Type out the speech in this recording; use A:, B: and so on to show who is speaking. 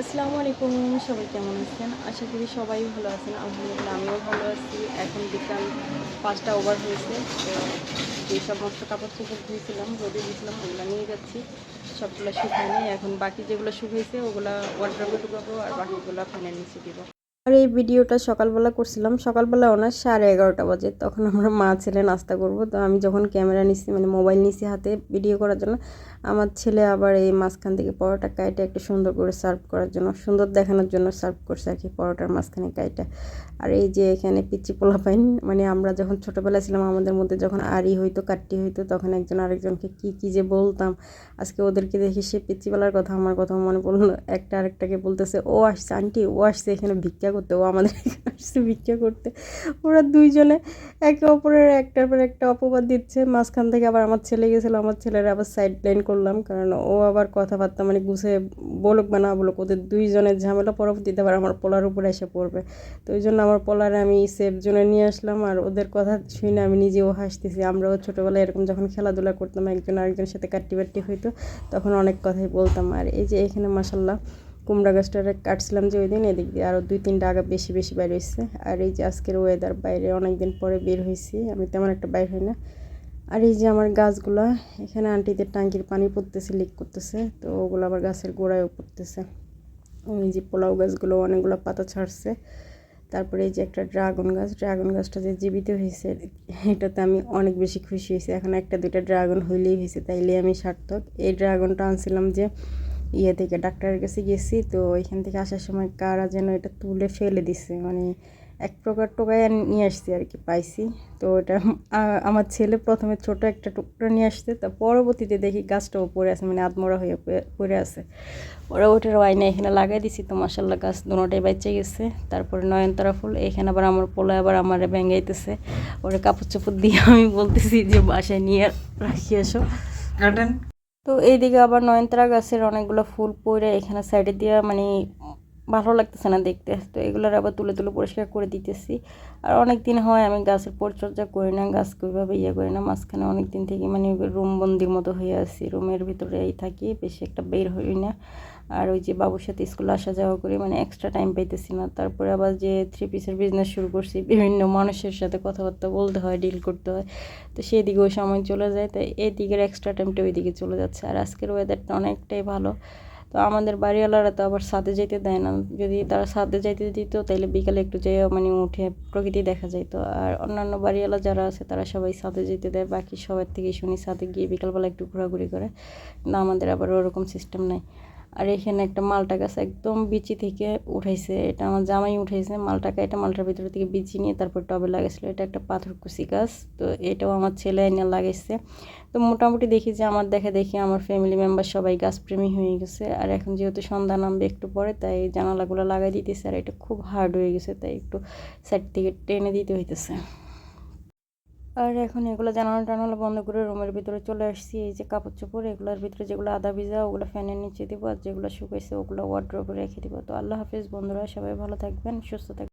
A: আসসালামু আলাইকুম, সবাই কেমন আছেন? আশা করি সবাই ভালো আছেন। আলহামদুলিল্লাহ, আমিও ভালো আছি। এখন বিকাল পাঁচটা ওভার হয়েছে। তো যে সমস্ত কাপড় চোপড় ধুয়েছিলাম, রোদে দিয়েছিলাম, ওগুলো নিয়ে যাচ্ছি। সবগুলো শুকায়নি। এখন বাকি যেগুলো শুকিয়েছে ওগুলো ওয়াটার ঢুকাবো আর বাকিগুলো ফ্যানের নিচে দিব। আর এই ভিডিওটা সকালবেলা করছিলাম। সকালবেলা না সাড়ে এগারোটা বাজে। তখন আমরা মা ছেলে নাস্তা করব। তো আমি যখন ক্যামেরা নিছি মানে মোবাইল নিছি হাতে ভিডিও করার জন্য, আমার ছেলে আবার এই মাঝখান থেকে পরোটা কাইটা একটু সুন্দর করে সার্ভ করার জন্য, সুন্দর দেখানোর জন্য সার্ভ করছে আর কি পরোটার মাঝখানে কাইটা। আর এই যে এখানে পিচি পোলা পাইন মানে আমরা যখন ছোটোবেলায় ছিলাম, আমাদের মধ্যে যখন আড়ি হইতো, কাট্টি হইতো, তখন একজন আরেকজনকে কি কি যে বলতাম। আজকে ওদেরকে দেখি সে পিচিবেলার কথা, আমার কথা মনে পড়ল একটা আরেকটাকে বলতেছে, ও আসছে, আন্টি, ও আসছে, এখানে ভিক্ষা করতে, ও আমাদের আসছে ভিক্ষা করতে। ওরা দুইজনে একে অপরের একটার পর একটা অপবাদ দিচ্ছে। মাঝখান থেকে আবার আমার ছেলে গেছিল, আমার ছেলের আবার সাইড লাইন করলাম, কারণ ও আবার কথাবার্তা মানে গুছে বলুক বা না বলুক, ওদের দুইজনের ঝামেলা পরবর্তীতে আবার আমার পোলার উপরে এসে পড়বে। তো ওই জন্য আমার পোলারে আমি সেফ জোনে নিয়ে আসলাম, আর ওদের কথা শুনে আমি নিজেও হাসতেছি। আমরাও ছোটোবেলায় এরকম যখন খেলাধুলা করতাম, একজন আরেকজনের সাথে কাট্টি বাট্টি হইতো, তখন অনেক কথাই বলতাম। আর এই যে এখানে মাসাল্লাহ কুমড়া গাছটা কাটছিলাম যে ওই দিন এদিক দিয়ে আরও দুই, তিনটা আগা বেশি বেশি বাইর হয়েছে আর এই যে আজকের ওয়েদার বাইরে অনেক দিন পরে বের হয়েছি আমি তেমন একটা বাইর হই না। আর এই যে আমার গাছগুলা, এখানে আন্টিদের টাঙ্কির পানি পড়তেছে লিক করতেছে, তো ওগুলো আবার গাছের গোড়ায়ও পড়তেছে। এই যে পোলাও গাছগুলো, অনেকগুলো পাতা ছাড়ছে। তারপরে এই যে একটা ড্রাগন গাছ, ড্রাগন গাছটা যে জীবিত হয়েছে এটাতে আমি অনেক বেশি খুশি হয়েছি এখন একটা, দুইটা ড্রাগন হইলেই হয়েছে তাইলে আমি সার্থক। এই ড্রাগনটা আনছিলাম যে ইয়ে থেকে ডাক্তারের কাছে গেছি, তো ওইখান থেকে আসার সময় কারা যেন এটা তুলে ফেলে দিছে। মানে এক প্রকার টোকায় নিয়ে আসছি আর কি পাইছি। তো ওটা আমার ছেলে প্রথমে ছোট একটা টুকরা নিয়ে আসছে, তা পরবর্তীতে দেখি গাছটাও পড়ে আছে মানে আদমরা হয়ে পড়ে আছে। ওরা ওটার ওয়াইনে এখানে লাগাই দিছি, তো মাসাল্লাহ গাছ দুটাই বেঁচে গেছে। তারপরে নয়নতারা ফুল, এখানে আবার আমার পোলা আবার আমার ব্যাঙ্গাইতেছে ওরা কাপড় চোপড় দিয়ে আমি বলতেছি যে বাসায় নিয়ে রাখি এসো। তো এইদিকে আবার নয়নতারা গাছের অনেকগুলো ফুল পরে এখানে সাইডে দিয়ে মানে ভালো লাগতেছে না দেখতে। তো এগুলোর আবার তুলে তুলে পরিষ্কার করে দিতেছি। আর অনেক দিন হয় আমি গাছের পরিচর্যা করি না, গাছ ওইভাবে ইয়ে করি না, মাঝখানে অনেক দিন থেকে মানে রুম বন্দির মতো হয়ে আছি। রুমের ভিতরেই থাকি, বেশি একটা বের হই না। আর ওই যে বাবুর সাথে স্কুলে আসা যাওয়া করি মানে এক্সট্রা টাইম পাইতেছি না। তারপরে আবার যে থ্রি পিসের বিজনেস শুরু করছি, বিভিন্ন মানুষের সাথে কথাবার্তা বলতে হয় ডিল করতে হয়। তো সেই দিকে ওই সময় চলে যায় তাই এদিকের এক্সট্রা টাইমটা ওই দিকে চলে যাচ্ছে। আর আজকের ওয়েদারটা অনেকটাই ভালো। তো আমাদের বাড়িওয়ালারা তো আবার সাথে যেতে দেয় না। যদি তারা সাথে যাইতে দিত তাহলে বিকালে একটু যেয়ে মানে উঠে প্রকৃতি দেখা যাইতো। আর অন্যান্য বাড়িওয়ালা যারা আছে, তারা সবাই সাথে যেতে দেয়। বাকি সবার থেকে শুনি সাথে গিয়ে বিকালবেলা একটু ঘোরাঘুরি করে। না, আমাদের আবার ওরকম সিস্টেম নাই। আর এখানে একটা মালটা গাছ একদম বিচি থেকে উঠাইছে। এটা আমার জামাই উঠাইছে মালটাকে, এটা মালটার ভিতরে থেকে বিচি নিয়ে তারপর টবে লাগাইছিল। এটা একটা পাথরকুচি গাছ, তো এটাও আমার ছেলে এনে লাগাইছে। তো মোটামুটি দেখি যে আমার দেখে দেখি আমার ফ্যামিলি মেম্বার সবাই গাছপ্রেমী হয়ে গেছে। আর এখন যেহেতু সন্ধ্যা নামবে একটু পরে, তাই জানালাগুলো লাগাই দিতেছে। আর এটা খুব হার্ড হয়ে গেছে, তাই একটু সাইড থেকে টেনে দিতে হইতেছে। আর এখন এগুলো জানালা টানালা বন্ধ করে রুমের ভিতরে চলে আসছি। এই যে কাপড় চোপড়, এগুলোর ভিতরে যেগুলো আদা ভিজা, ওগুলো ফ্যানের নিচে দিব আর যেগুলো শুকাইছে ওগুলো ওয়ার্ড্রোপে রেখে দিব। তো আল্লাহ হাফিজ বন্ধুরা, সবাই ভালো থাকবেন, সুস্থ থাকবেন।